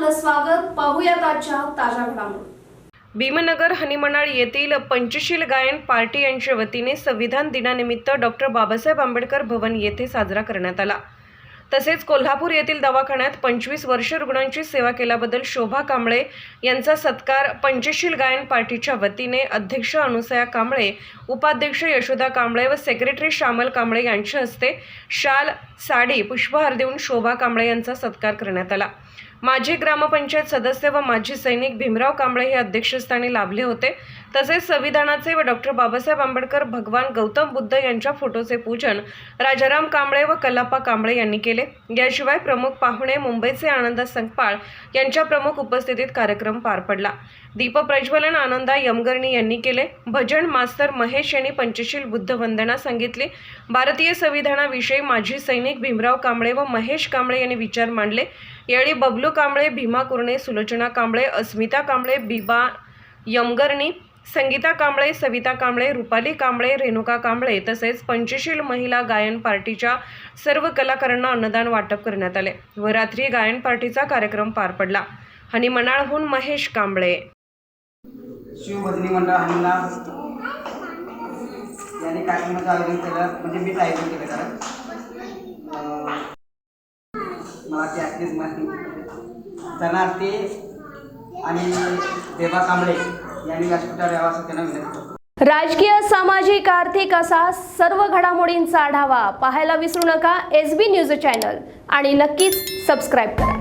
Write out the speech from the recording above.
स्वागत पाहूयात आजच्या ताज्या घडामोडी. भीमनगर हनीमनाळ येथील पंचशील गायन पार्टी यांच्या वतीने संविधान दिनानिमित्त डॉक्टर बाबासाहेब आंबेडकर भवन येथे साजरा करण्यात आला. तसेच कोल्हापूर येथील दवाखान्यात पंचवीस वर्ष रुग्णांची सेवा केल्याबद्दल शोभा कांबळे यांचा सत्कार पंचशील गायन पार्टीच्या वतीने अध्यक्ष अनुसया कांबळे उपाध्यक्ष यशोदा कांबळे व सेक्रेटरी श्यामल कांबळे यांच्या हस्ते शाल साडी पुष्पहार देऊन शोभा कांबळे यांचा सत्कार करण्यात आला. माजी ग्रामपंचायत सदस्य व माजी सैनिक भीमराव कांबळे हे अध्यक्षस्थानी लाभले होते. तसेच संविधानाचे व डॉक्टर बाबासाहेब आंबेडकर भगवान गौतम बुद्ध यांच्या फोटोचे पूजन राजाराम कांबळे व कल्लाप्पा कांबळे यांनी केले. याशिवाय प्रमुख पाहुणे मुंबईचे आनंद संकपाळ यांच्या प्रमुख उपस्थितीत कार्यक्रम पार पडला. दीपप्रज्वलन आनंदा यमगर्णी यांनी केले. भजन मास्तर महेश यांनी पंचशील बुद्ध वंदना सांगितली. भारतीय संविधानाविषयी माजी सैनिक भीमराव कांबळे व महेश कांबळे यांनी विचार मांडले. यावेळी बबलू कांबळे भीमा कुर्णे सुलोचना कांबळे अस्मिता कांबळे बिबा यमगर्णी संगीता कांबळे सविता कांबळे रुपाली कांबळे रेणुका कांबळे तसेच पंचशील महिला गायन पार्टीच्या सर्व कलाकारांना अन्नदान वाटप करण्यात आले व रात्री गायन पार्टीचा कार्यक्रम पार पडला. हनिमनाळहून महेश कांबळे. शिवभजनी मंडळ हनीला यांनी कार्यक्रमाचं आयोजन केलं म्हणजे मीच आयोजन केलं कारण मला ते ॲक्ट्रेस माहिती जनार्थे आणि देवा कांबळे यांनी व्यासपीठावर यावं असं त्यांना विनंती करतो. राजकीय सामाजिक आर्थिक असा सर्व घडामोडींचा आढावा पाहायला विसरू नका. एस बी न्यूज चॅनल आणि नक्कीच सबस्क्राईब करा.